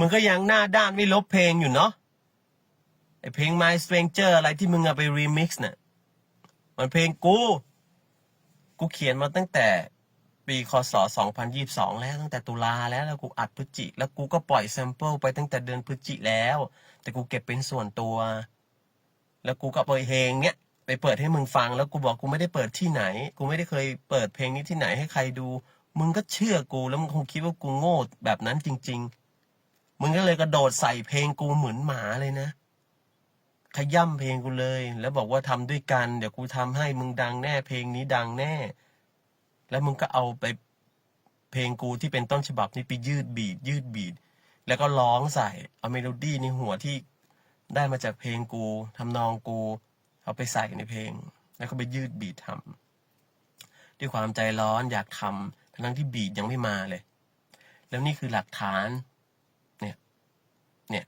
มึงก็ยังหน้าด้านไม่ลบเพลงอยู่เนาะไอเพลง My Stranger อะไรที่มึงเอาไปรีมิกซ์เนี่ยมันเพลงกู กูเขียนมาตั้งแต่ปีคศ 2022 แล้วตั้งแต่ตุลาแล้วแล้วกูอัดพฤศจิ แล้วกูก็ปล่อยแซมเปิลไปตั้งแต่เดือนพฤศจิแล้ว แต่กูเก็บเป็นส่วนตัว แล้วกูก็เปิดเพลงเนี้ยไปเปิดให้มึงฟังแล้วกูบอกกูไม่ได้เปิดที่ไหน กูไม่ได้เคยเปิดเพลงนี้ที่ไหนให้ใครดู มึงก็เชื่อกูแล้วมึงคงคิดว่ากูโง่แบบนั้นจริง ๆ มึงก็เลยกระโดดใส่เพลงกูเหมือนหมาเลยนะ ขย่ำเพลงกูเลย แล้วบอกว่าทำด้วยกัน เดี๋ยวกูทำให้มึงดังแน่ เพลงนี้ดังแน่ แล้วมึงก็เอาไปเพลงกูที่เป็นต้นฉบับนี้ไปยืดบีดยืดบีดแล้วก็ร้องใส่ เอาเมโลดี้ในหัวที่ได้มาจากเพลงกูทำนองกู เอาไปใส่ในเพลง แล้วก็ไปยืดบีดทำด้วยความใจร้อนอยากทำทั้งที่บีดยังไม่มาเลย แล้วนี่คือหลักฐาน เนี่ย เนี่ย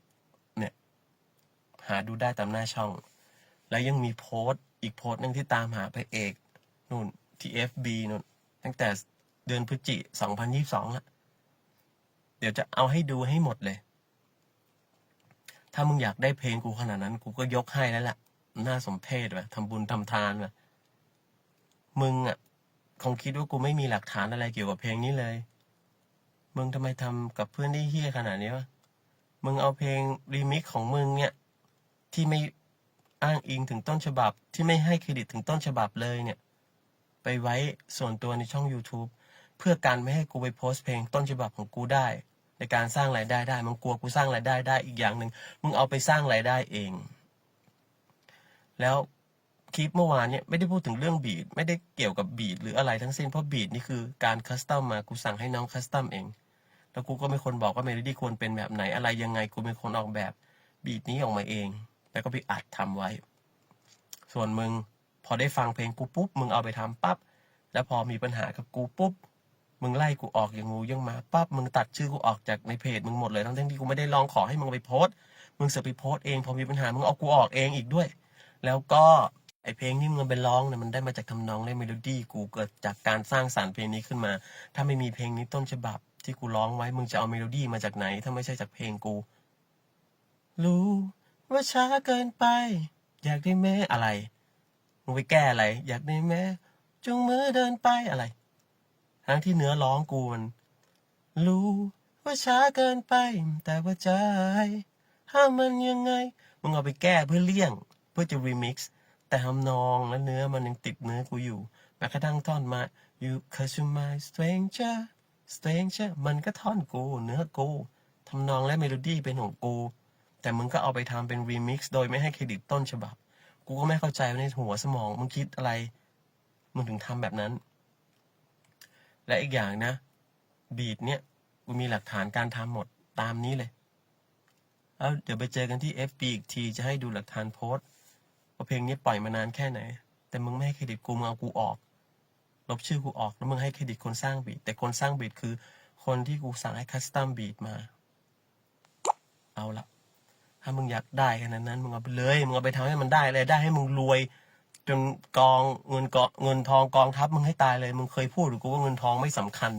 เนี่ย หาดูได้ตามหน้าช่อง แล้วยังมีโพสต์อีกโพสต์หนึงที่ตามหาพระเอกนู่นที่ FB นู่นตั้งแต่เดือนพฤศจิ2022ละเดี๋ยวจะเอาให้ดูให้หมดเลย ถ้ามึงอยากได้เพลงกูขนาดนั้น กูก็ยกให้แล้วล่ะ น่าสมเพชว่ะทำบุญทำทานว่ะมึงอะคงคิดว่ากูไม่มีหลักฐานอะไรเกี่ยวกับเพลงนี้เลย มึงทำไมทำกับเพื่อนได้เฮี้ยขนาดนี้วะ มึงเอาเพลงรีมิกซ์ของมึงเนี่ย ที่ไม่อ้างอิงถึงต้นฉบับ ที่ไม่ให้เครดิตถึงต้นฉบับเลยเนี่ย ไปไว้ส่วนตัวในช่อง YouTube เพื่อการไม่ให้กูไปโพสต์เพลงต้นฉบับของกูได้ ในการสร้างรายได้ได้มึงกลัวกูสร้างรายได้ได้อีกอย่างหนึ่งมึงเอาไปสร้างรายได้เอง แล้วคลิปเมื่อวานเนี่ยไม่ได้พูดถึงเรื่องบีดไม่ได้เกี่ยวกับบีดหรืออะไรทั้งสิ้นเพราะบีดนี่คือการคัสตอมมากูสั่งให้น้องคัสตอมเอง แล้วกูก็เป็นคนบอกว่าเมโลดี้ควรเป็นแบบไหนอะไรยังไงกูเป็นคนออกแบบบีดนี้ออกมาเอง แล้วก็ไปอัดทำไว้ ส่วนมึงพอได้ฟังเพลงกูปุ๊บมึงเอาไปทำปั๊บแล้วพอมีปัญหากับกูปุ๊บมึงไล่กูออกอย่างงูยังมาปั๊บมึงตัดชื่อกูออกจากในเพจมึงหมดเลยทั้งที่กูไม่ได้ลองขอให้มึงไปโพสต์มึงเสือไปโพสต์เองพอมีปัญหามึงเอากูออกเองอีกด้วย แล้วก็ไอเพลงที่มึงไปร้องเนี่ยมันได้มาจากทำนองและเมโลดี้กูเกิดจากการสร้างสรรค์เพลงนี้ขึ้นมา ถ้าไม่มีเพลงนี้ต้นฉบับ ที่กูร้องไว้มึงจะเอาเมโลดี้มาจากไหน ถ้าไม่ใช่จากเพลงกู รู้ ว่าช้าเกินไป อยากได้แม่อะไรมึงไปแก้อะไร อยากได้แม่จงมือเดินไปอะไรทั้งที่เนื้อร้องกูมันรู้ว่าช้าเกินไป แต่ว่าใจห้ามมันยังไงมึงเอาไปแก้เพื่อเลี่ยง เพื่อจะรีมิกซ์แต่ทำนองและเนื้อมันยังติดเนื้อกูอยู่แม้กระทั่งท่อนมา you cause you my stranger stranger มันก็ท่อนกู เนื้อกูทำนองและเมโลดี้เป็นของกู แต่มึงก็เอาไปทำเป็นรีมิกซ์โดยไม่ให้เครดิตต้นฉบับ กูก็ไม่เข้าใจในหัวสมอง มึงคิดอะไร มึงถึงทำแบบนั้น และอีกอย่างนะ บีดเนี่ย กูมีหลักฐานการทำหมดตามนี้เลยแล้วเดี๋ยวไปเจอกันที่ FB อีกทีจะให้ดูหลักฐานโพสต์ว่าเพลงนี้ปล่อยมานานแค่ไหน แต่มึงไม่ให้เครดิตกูมึงเอากูออก ลบชื่อกูออกแล้วมึงให้เครดิตคนสร้างบีดแต่คนสร้างบีดคือ คนที่กูสั่งให้คัสตอมบีดมา เอาละ ถ้ามึงอยากได้ขนาดนั้นมึงเอาไปเลยมึงเอาไปทำให้มันได้เลยได้ให้มึงรวย จนกองเงินกอเงินทองกองทัพมึงให้ตายเลยมึงเคยพูดหรือกูว่าเงินทองไม่สำคัญ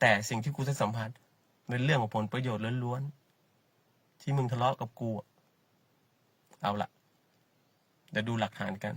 แต่สิ่งที่กูจะสัมผัสเป็นเรื่องของผลประโยชน์ล้วนๆที่มึงทะเลาะกับกูเอาละเดี๋ยวดูหลักฐานกัน